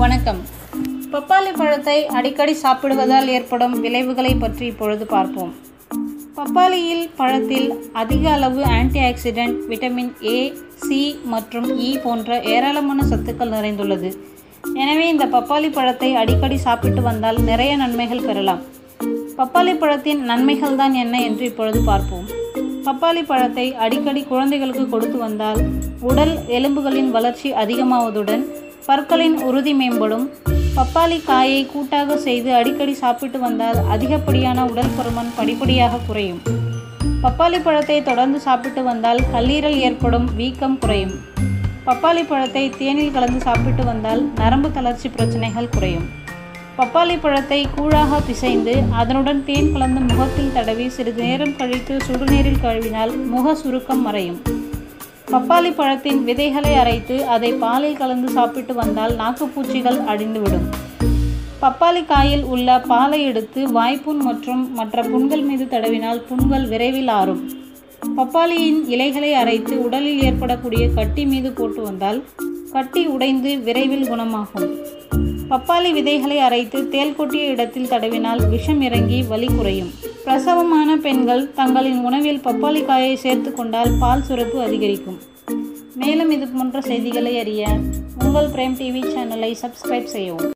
வணக்கம். பப்பாளி பழத்தை அடிக்கடி சாப்பிடுவதால் ஏற்படும் விளைவுகளை பற்றி இப்பொழுது பார்ப்போம். பப்பாளியில் பழத்தில் அதிக அளவு anti oxidant vitamin A C மற்றும் இ போன்ற ஏராளமான சத்துக்கள் நிறைந்துள்ளது. எனவே இந்த பப்பாளி பழத்தை அடிக்கடி சாப்பிட்டு வந்தால் நிறைய நன்மைகள் பெறலாம். பப்பாளி பழத்தின் நன்மைகள் தான் என்ன என்று இப்பொழுது பார்ப்போம். பப்பாளி பழத்தை அடிக்கடி குழந்தைகளுக்கு கொடுத்து வந்தால் உடல் எலும்புகளின் வளர்ச்சி அதிகமாவதுடன் பற்களின் உறுதி மேம்படும். பப்பாளி காயை கூட்டாக செய்து அடிக்கடி சாப்பிட்டு வந்தால் அதிகப்படியான உடல் பருமன் படிப்படியாக குறையும். பப்பாளி பழத்தை தொடர்ந்து சாப்பிட்டு வந்தால் கல்லீரல் ஏற்படும் வீக்கம் குறையும். பப்பாளி பழத்தை தேனில் கலந்து சாப்பிட்டு வந்தால் நரம்பு தளர்ச்சி பிரச்சனைகள் குறையும். பப்பாளி பழத்தை கூழாக பிசைந்து அதனுடன் தேன் கலந்து முகத்தில் தடவி சிறிது நேரம் கழித்து சுடுநீரில் கழுவினால் முக சுருக்கம் மறையும். பப்பாளி பழத்தின் விதைகளை அரைத்து அதை பாலில் கலந்து சாப்பிட்டு வந்தால் நாக்குப்பூச்சிகள் அழிந்துவிடும். பப்பாளி காயில் உள்ள பாலை எடுத்து வாய்ப்புண் மற்றும் மற்ற புண்கள் மீது தடவினால் புண்கள் விரைவில் ஆறும். பப்பாளியின் இலைகளை அரைத்து உடலில் ஏற்படக்கூடிய கட்டி மீது போட்டு வந்தால் கட்டி உடைந்து விரைவில் குணமாகும். பப்பாளி விதைகளை அரைத்து தேல் கொட்டிய இடத்தில் தடவினால் விஷம் இறங்கி வலி குறையும். பிரசவமான பெண்கள் தங்களின் உணவில் பப்பாளி காயை சேர்த்து கொண்டால் பால் சுரப்பு அதிகரிக்கும். மேலும் இது போன்ற செய்திகளை அறிய உங்கள் பிரேம் டிவி சேனலை சப்ஸ்கிரைப் செய்யவும்.